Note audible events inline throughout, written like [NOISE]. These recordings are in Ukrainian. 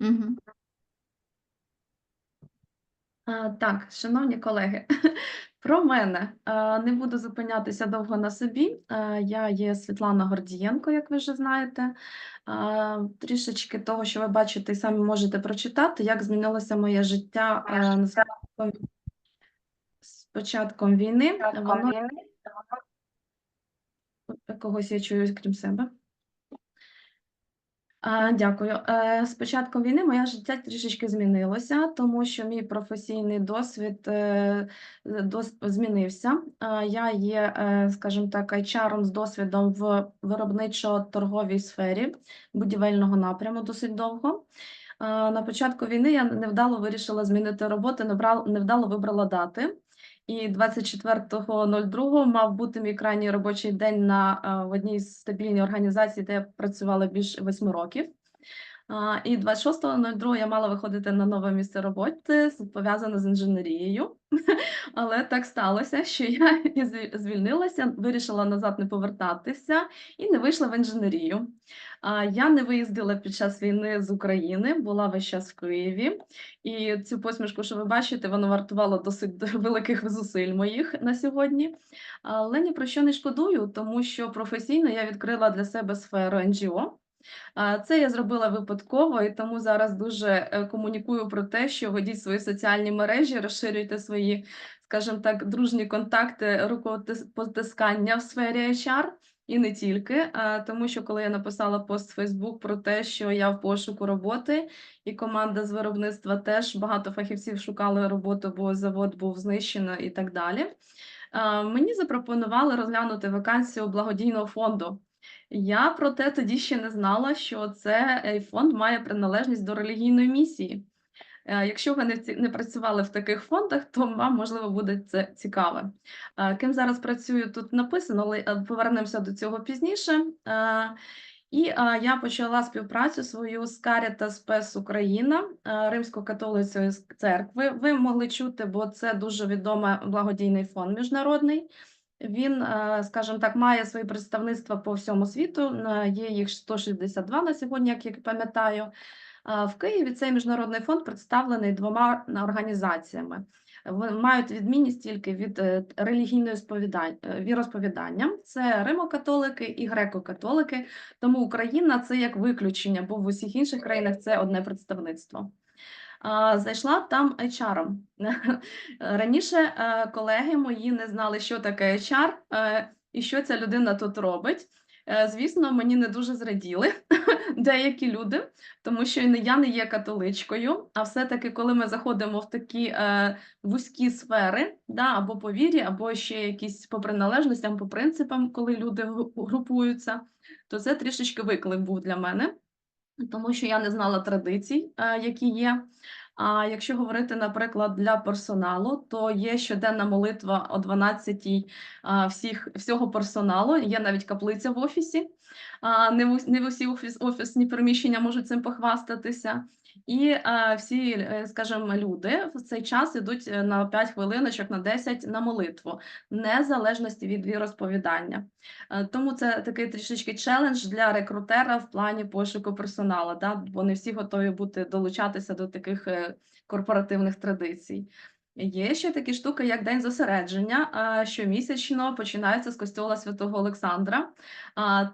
Мгм. А, Так, шановні колеги, [LAUGHS] про мене А, не буду зупинятися довго на собі. А, Я є Світлана Гордієнко, як ви вже знаєте. А, Трішечки того, що ви бачите, і самі можете прочитати, як змінилося моє життя а, з початком- з початком війни. Воно когось я чую, крім себе. Дякую. Е, З початком війни моє життя трішечки змінилося, тому що мій професійний досвід е, змінився. А, Я є, е, скажімо так, HR з досвідом в виробничо-торговій сфері будівельного напряму досить довго. На початку війни я невдало вирішила змінити роботу, невдало вибрала дати. І 24.02 мав бути мій крайній робочий день на е, в одній стабільній організації, де я працювала більше восьми років. І 26.02 я мала виходити на нове місце роботи, пов'язане з інженерією. [LAUGHS] Але так сталося, що я [LAUGHS] звільнилася, вирішила назад не повертатися і не вийшла в інженерію. Я не виїздила під час війни з України, була весь час в Києві. І цю посмішку, що ви бачите, воно вартувало досить [LAUGHS] великих зусиль моїх на сьогодні. Але ні про що не шкодую, тому що професійно я відкрила для себе сферу НГО. Це я зробила випадково, і тому зараз дуже е, комунікую про те, що ведіть свої соціальні мережі, розширюйте свої, скажімо так, дружні контакти, рукопотискання в сфері HR. І не тільки, тому що коли я написала пост в Facebook про те, що я в пошуку роботи, і команда з виробництва теж багато фахівців шукали роботу, бо завод був знищено і так далі. Мені запропонували розглянути вакансію благодійного фонду. Я проте тоді ще не знала, що це е, фонд має приналежність до релігійної місії. Е, Якщо ви не, працювали в таких фондах, то вам можливо буде це цікаве. Е, Ким зараз працюю, тут написано, але повернемося до цього пізніше. І я почала співпрацю свою з Caritas Spes Україна Римсько-католицької церкви. Ви могли чути, бо це дуже відомий благодійний фонд міжнародний. Він, е, скажімо так, має свої представництва по всьому світу. е, Є їх 162 на сьогодні, як я пам'ятаю. В Києві цей міжнародний фонд представлений двома організаціями. Вони мають відмінність тільки від е, релігійної е, віросповідання. Це римокатолики і греко-католики. Тому Україна це як виключення, бо в усіх інших країнах це одне представництво. Зайшла там HR. [LAUGHS] Раніше е, колеги мої не знали, що таке HR е, і що ця людина тут робить. Е, Звісно, мені не дуже зраділи [LAUGHS] деякі люди, тому що я не є католичкою. А все-таки, коли ми заходимо в такі е, вузькі сфери, да, або по вірі, або ще якісь по приналежностям, по принципам, коли люди групуються, то це трішечки виклик був для мене, тому що я не знала традицій, е, які є. А якщо говорити, наприклад, для персоналу, то є щоденна молитва о 12-й всіх, всього персоналу. Є навіть каплиця в офісі. Не в, не в усі офіс, офісні приміщення можуть цим похвастатися. І а, всі, е, скажімо, люди в цей час ідуть е, на 5 хвилиночок, на 10 на молитву, незалежності від розповідання. Е, Тому це такий трішечки челендж для рекрутера в плані пошуку персоналу. Да? Бо не всі готові бути долучатися до таких е, корпоративних традицій. Є ще такі штуки, як День зосередження, щомісячно починається з костьола Святого Олександра.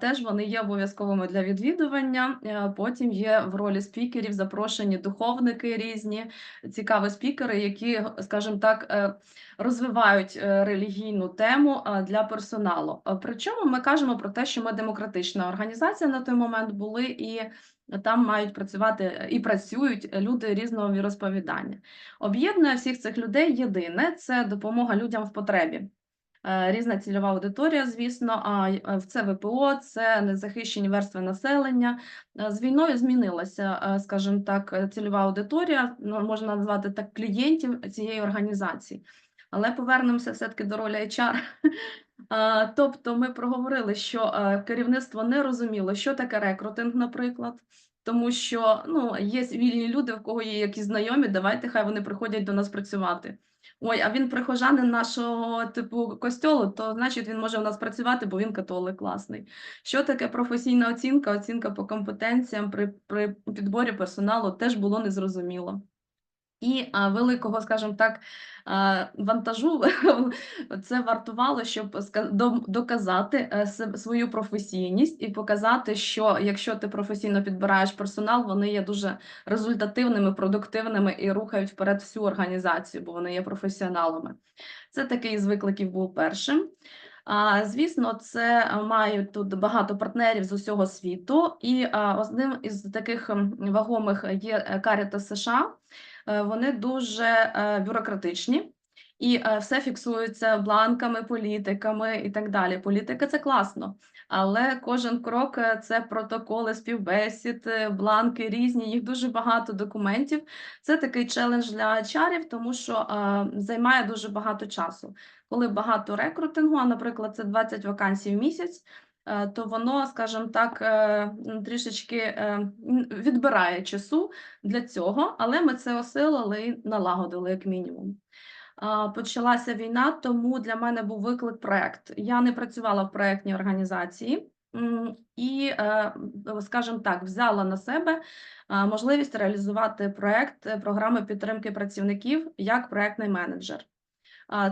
Теж вони є обов'язковими для відвідування. Е, Потім є в ролі спікерів запрошені духовники різні, цікаві спікери, які, скажімо так, е, розвивають е, релігійну тему для персоналу. Причому ми кажемо про те, що ми демократична організація на той момент були, і там мають працювати е, і працюють люди різного віросповідання. Об'єднує всіх цих людей єдине це допомога людям в потребі. Е, Різна цільова аудиторія, звісно, а е, це ВПО, це незахищені верстви населення. З війною змінилася, скажімо так, цільова аудиторія, ну, можна назвати так, клієнтів цієї організації. Але повернемося все-таки до ролі HR. [LAUGHS] Тобто ми проговорили, що керівництво не розуміло, що таке рекрутинг, наприклад. Тому що ну, є вільні люди, в кого є якісь знайомі, давайте хай вони приходять до нас працювати. Ой, а він прихожанин нашого типу костьолу, то значить він може у нас працювати, бо він католик класний. Що таке професійна оцінка? Оцінка по компетенціям при, при підборі персоналу теж було незрозуміло. І великого, скажімо так, вантажу [LAUGHS] це вартувало, щоб доказати е, свою професійність і показати, що якщо ти професійно підбираєш персонал, вони є дуже результативними, продуктивними і рухають вперед всю організацію, бо вони є професіоналами. Це такий з викликів був першим. А, Звісно, це мають тут багато партнерів з усього світу, і а, одним із таких вагомих є е, Caritas США. Е, Вони дуже е, бюрократичні. І е, все фіксується бланками, політиками і так далі. Політика це класно, але кожен крок це протоколи співбесід, бланки різні, їх дуже багато документів. Це такий челендж для чарів, тому що е, займає дуже багато часу. Коли багато рекрутингу, а, наприклад, це 20 вакансій в місяць, то воно, скажімо так, е, трішечки е, відбирає часу для цього, але ми це осилили і налагодили як мінімум. Почалася війна, тому для мене був виклик проект. Я не працювала в проектній організації і, е, скажімо так, взяла на себе можливість реалізувати проект е, програми підтримки працівників як проектний менеджер.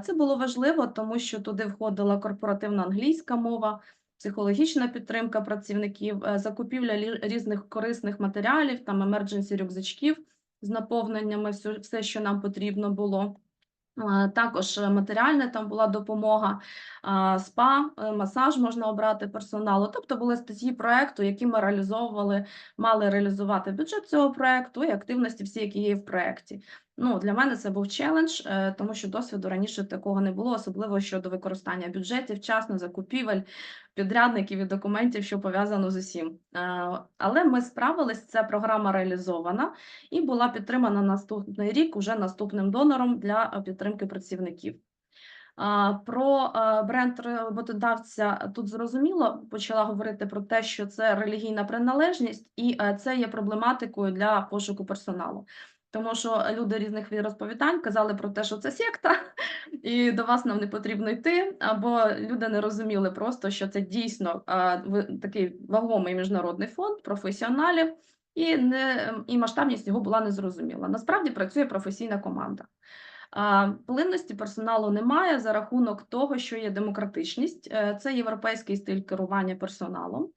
Це було важливо, тому що туди входила корпоративна англійська мова, психологічна підтримка працівників, е, закупівля різних корисних матеріалів, там емердженсі рюкзачків з наповненнями, все, що нам потрібно було. Також е, матеріальна там була допомога, спа, е, масаж можна обрати персоналу. Тобто були статті проекту, які ми реалізовували, мали реалізувати бюджет цього проекту і активності всі, які є в проекті. Ну, для мене це був челендж, тому що досвіду раніше такого не було, особливо щодо використання бюджетів, вчасно закупівель, підрядників і документів, що пов'язано з усім. Е, Але ми справились, ця програма реалізована і була підтримана наступний рік уже наступним донором для е, підтримки працівників. Про е, бренд роботодавця тут зрозуміло почала говорити про те, що це релігійна приналежність, і це є проблематикою для пошуку персоналу. Тому що люди різних віросповідань казали про те, що це секта, [LAUGHS] і до вас нам не потрібно йти, або люди не розуміли просто, що це дійсно такий вагомий міжнародний фонд професіоналів, і, не, і масштабність його була незрозуміла. Насправді працює професійна команда. Плинності персоналу немає за рахунок того, що є демократичність, е, це європейський стиль керування персоналом,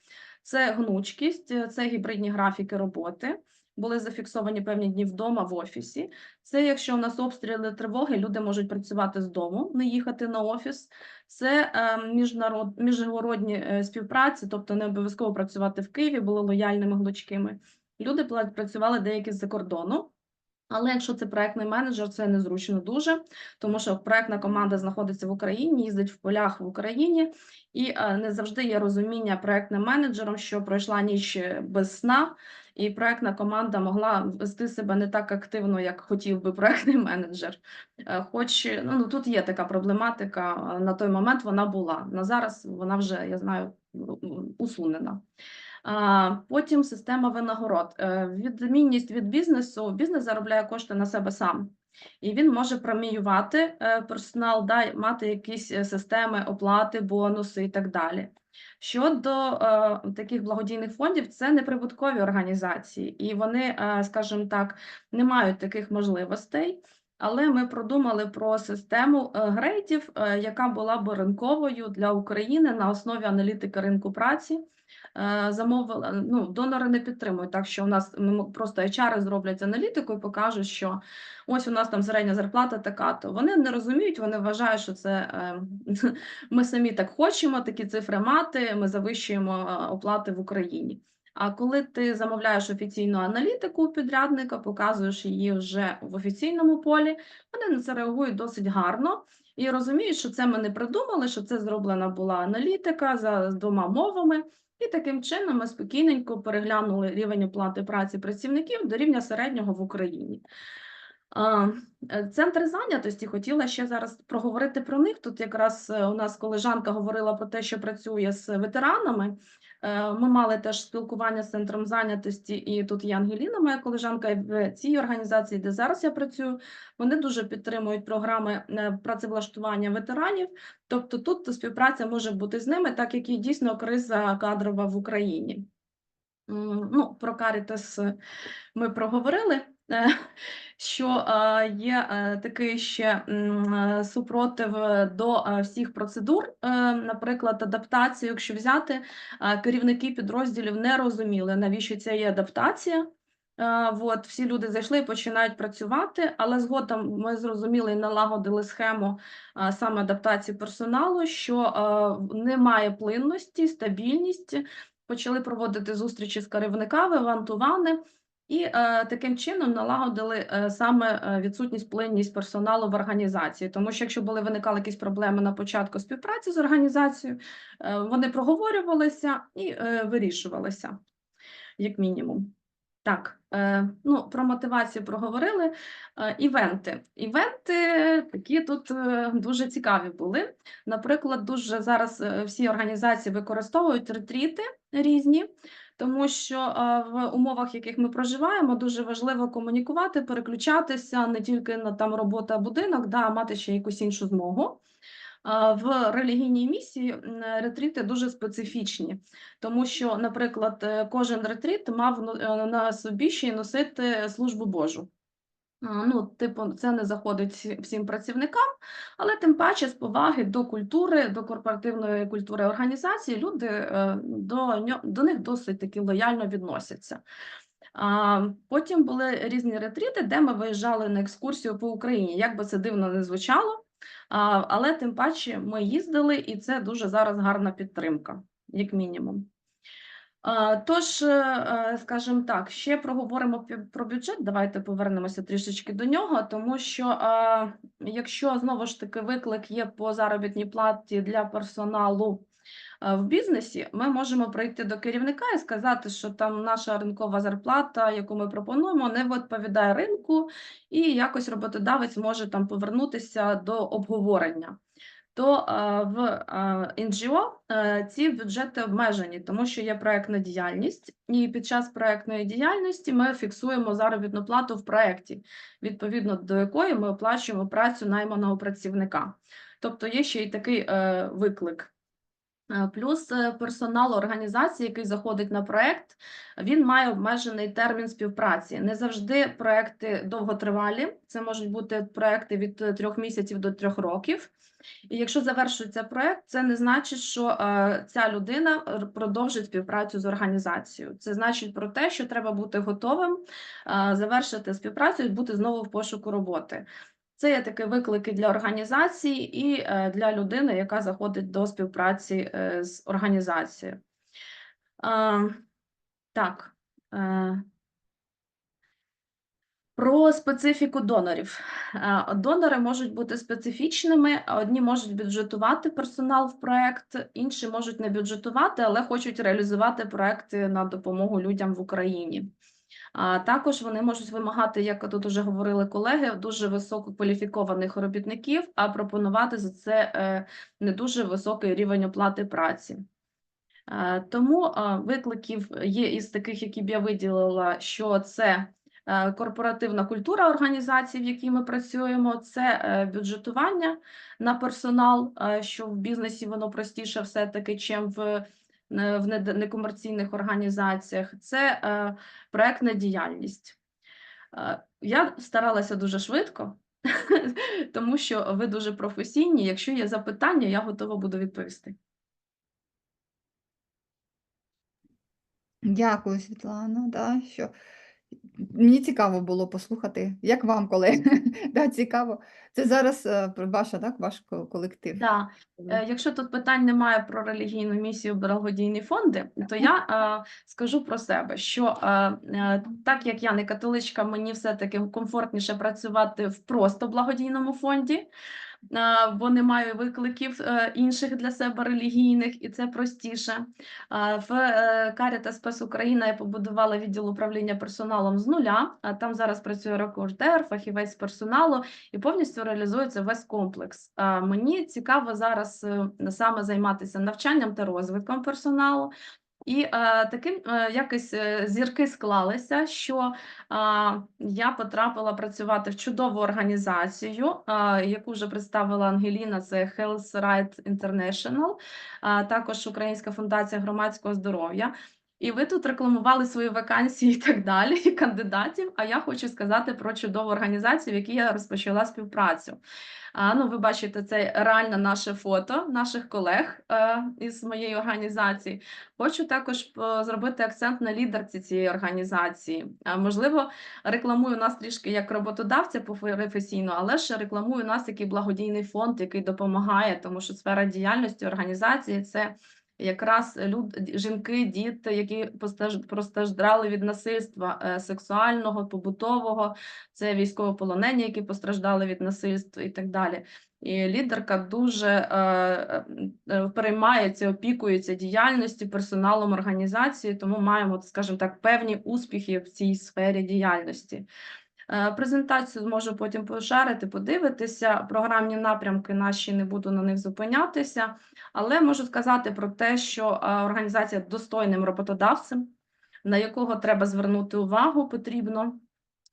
це гнучкість, е, це гібридні графіки роботи. Були зафіксовані певні дні вдома в офісі. Це якщо в нас обстріли тривоги, люди можуть працювати з дому, не їхати на офіс. Це е, міжнарод, міжнародні е, співпраці, тобто не обов'язково працювати в Києві, були лояльними гнучкими. Люди працювали деякі з-за кордону. Але якщо це проектний менеджер, це незручно дуже, тому що проектна команда знаходиться в Україні, їздить в полях в Україні, і е, не завжди є розуміння проектним менеджером, що пройшла ніч е, без сна, і проектна команда могла вести себе не так активно, як хотів би проектний [LAUGHS] менеджер. Е, Хоч ну, ну, тут є така проблематика, на той момент вона була. На зараз вона вже, я знаю, усунена. Потім система винагород. Е, Відмінність від бізнесу, бізнес заробляє кошти на себе сам. І він може преміювати е, персонал, да, мати якісь системи оплати, бонуси і так далі. Щодо е, таких благодійних фондів, це неприбуткові організації, і вони, е, скажімо так, не мають таких можливостей. Але ми продумали про систему грейдів, е, яка була б ринковою для України на основі аналітики ринку праці. Е, Замовила, ну, донори не підтримують, так що у нас ми просто HR зроблять аналітику і покажуть, що ось у нас там середня зарплата така, то вони не розуміють, вони вважають, що це е, [LAUGHS] ми самі так хочемо такі цифри мати, ми завищуємо е, оплати в Україні. А коли ти замовляєш офіційну аналітику у підрядника, показуєш її вже в офіційному полі, вони на це реагують досить гарно і розуміють, що це ми не придумали, що це зроблена була аналітика за двома мовами. І таким чином ми спокійненько переглянули рівень оплати праці працівників до рівня середнього в Україні. Е, Центри зайнятості хотіла ще зараз проговорити про них. Тут якраз е, у нас колежанка говорила про те, що працює з ветеранами. Е, Ми мали теж спілкування з центром зайнятості, і тут є Ангеліна, моя колежанка, в цій організації, де зараз я працюю, вони дуже підтримують програми працевлаштування ветеранів. Тобто тут співпраця може бути з ними, так як і дійсно криза кадрова в Україні. Ну, про Карітас ми проговорили. Що є е, такий ще е, супротив е, до всіх процедур, наприклад, адаптацію, якщо взяти, керівники підрозділів не розуміли, навіщо ця є адаптація. От, всі люди зайшли і починають працювати, але згодом ми зрозуміли і налагодили схему саме адаптації персоналу, що немає плинності, стабільності. Почали проводити зустрічі з керівниками, вантувани, і е, таким чином налагодили е, саме е, відсутність плинність персоналу в організації. Тому що якщо були виникали якісь проблеми на початку співпраці з організацією, е, вони проговорювалися і е, вирішувалися, як мінімум. Так, е, ну про мотивацію проговорили. Е, івенти. Івенти такі тут е, дуже цікаві були. Наприклад, дуже зараз всі організації використовують ретріти різні, тому що в умовах, в яких ми проживаємо, дуже важливо комунікувати, переключатися не тільки на там робота, будинок, да, а мати ще якусь іншу змогу. В релігійній місії м, ретріти дуже специфічні, тому що, наприклад, е, кожен ретріт мав ну, е, на собі ще й носити службу Божу. Ну, типу, це не заходить всім працівникам, але тим паче з поваги до культури, до корпоративної культури організації люди е, до, до них досить таки лояльно відносяться. А, потім були різні ретріти, де ми виїжджали на екскурсію по Україні. Як би це дивно не звучало, але тим паче ми їздили, і це дуже зараз гарна підтримка, як мінімум. Тож, е, е, скажімо так, ще проговоримо про бюджет. Давайте повернемося трішечки до нього, тому що якщо знову ж таки виклик є по заробітній платі для персоналу в бізнесі, ми можемо прийти до керівника і сказати, що там наша ринкова зарплата, яку ми пропонуємо, не відповідає ринку, і якось роботодавець може там повернутися до обговорення то е, в е, НГО е, ці бюджети обмежені, тому що є проектна діяльність, і під час проектної діяльності ми фіксуємо заробітну плату в проекті, відповідно до якої ми оплачуємо працю найманого працівника. Тобто є ще й такий е, виклик. Е, Плюс е, персонал організації, який заходить на проект, він має обмежений термін співпраці. Не завжди проекти довготривалі. Це можуть бути проекти від е, трьох місяців до трьох років. І якщо завершується проект, це не значить, що ця людина продовжить співпрацю з організацією. Це значить про те, що треба бути готовим завершити співпрацю і бути знову в пошуку роботи. Це є такі виклики для організації і е, для людини, яка заходить до співпраці е, з організацією. Е, Так. Про специфіку донорів. Донори можуть бути специфічними, одні можуть бюджетувати персонал в проект, інші можуть не бюджетувати, але хочуть реалізувати проекти на допомогу людям в Україні. А також вони можуть вимагати, як тут вже говорили колеги, дуже висококваліфікованих робітників, а пропонувати за це е, не дуже високий рівень оплати праці. Е, Тому е, викликів є із таких, які б я виділила, що це корпоративна культура організації, в якій ми працюємо, це бюджетування на персонал, що в бізнесі воно простіше все-таки, чим в, в некомерційних організаціях. Це е, проектна діяльність. Е, Я старалася дуже швидко, [LAUGHS] тому що ви дуже професійні. Якщо є запитання, я готова буду відповісти. Дякую, Світлана. Да, що... Мені цікаво було послухати, як вам, колеги? [LAUGHS] Да, цікаво. Це зараз е, ваша, так, ваш колектив. Да. Е, Якщо тут питань немає про релігійну місію благодійні фонди, то я е, скажу про себе, що е, е, так як я не католичка, мені все-таки комфортніше працювати в просто благодійному фонді, бо немає викликів е, інших для себе релігійних, і це простіше. В е, Caritas Спес Україна я побудувала відділ управління персоналом з нуля. Там зараз працює рекордер, фахівець персоналу і повністю реалізується весь комплекс. Мені цікаво зараз е, саме займатися навчанням та розвитком персоналу. І е, таким е, якось е, зірки склалися, що е, я потрапила працювати в чудову організацію, е, яку вже представила Ангеліна. Це Health Right International, а також Українська фундація громадського здоров'я. І ви тут рекламували свої вакансії і так далі, і кандидатів. А я хочу сказати про чудову організацію, в якій я розпочала співпрацю. А, ну, ви бачите, це реально наше фото наших колег е, із моєї організації. Хочу також е, зробити акцент на лідерці цієї організації. А, можливо, рекламую нас трішки як роботодавця професійно, але ще рекламую нас як і благодійний фонд, який допомагає, тому що сфера діяльності організації це. Якраз люд, жінки, діти, які постраждали від насильства е, сексуального, побутового, це військовополонені, які постраждали від насильства і так далі. І лідерка дуже е, е, переймається, опікується діяльністю персоналом організації, тому маємо, скажімо так, певні успіхи в цій сфері діяльності. Е, Презентацію зможу потім пошарити, подивитися. Програмні напрямки наші не буду на них зупинятися, але можу сказати про те, що е, організація достойним роботодавцем, на якого треба звернути увагу потрібно.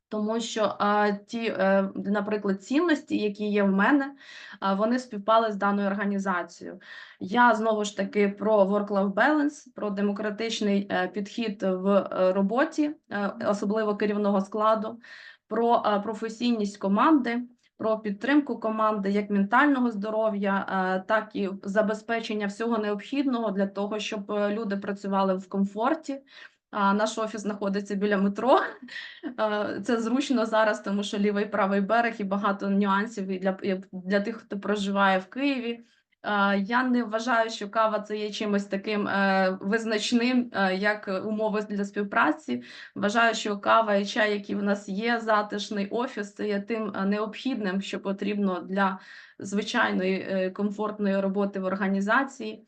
Тому що а, ті, е, наприклад, цінності, які є в мене, а, вони співпали з даною організацією. Я знову ж таки про work-life balance, про демократичний е, підхід в е, роботі, е, особливо керівного складу, про е, професійність команди, про підтримку команди як ментального здоров'я, е, так і забезпечення всього необхідного для того, щоб е, люди працювали в комфорті. Наш офіс знаходиться біля метро. [LAUGHS] Це зручно зараз, тому що лівий правий берег і багато нюансів і для, для тих, хто проживає в Києві. Е, Я не вважаю, що кава це є чимось таким е, визначним, е, як умови для співпраці. Вважаю, що кава і чай, які в нас є, затишний офіс, це є тим необхідним, що потрібно для звичайної комфортної роботи в організації.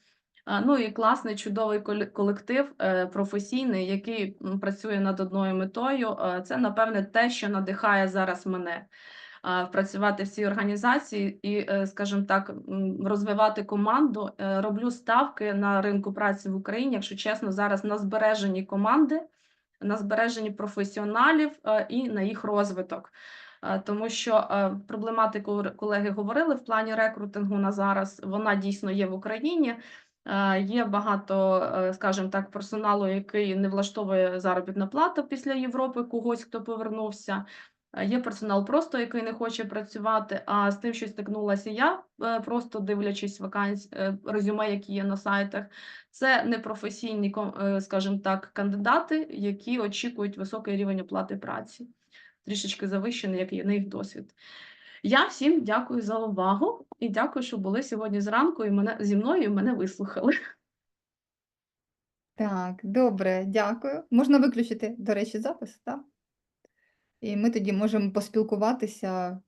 Ну і класний, чудовий колектив професійний, який працює над одною метою. Це, напевне, те, що надихає зараз мене працювати в цій організації і, е, скажімо так, розвивати команду. Е, Роблю ставки на ринку праці в Україні, якщо чесно, зараз на збереженні команди, на збереженні професіоналів е, і на їх розвиток. Тому що проблематику колеги говорили в плані рекрутингу на зараз, вона дійсно є в Україні. Є багато, скажімо так, персоналу, який не влаштовує заробітна плата після Європи, когось, хто повернувся. Е, Є персонал просто, який не хоче працювати. А з тим, що стикнулася я, е, просто дивлячись вакансії, резюме, які є на сайтах, це непрофесійні, е, скажімо так, кандидати, які очікують високий рівень оплати праці, трішечки завищений, як є на їх досвід. Я всім дякую за увагу і дякую, що були сьогодні зранку і мене зі мною і мене вислухали. Так, добре, дякую. Можна виключити, до речі, запис, так? І ми тоді можемо поспілкуватися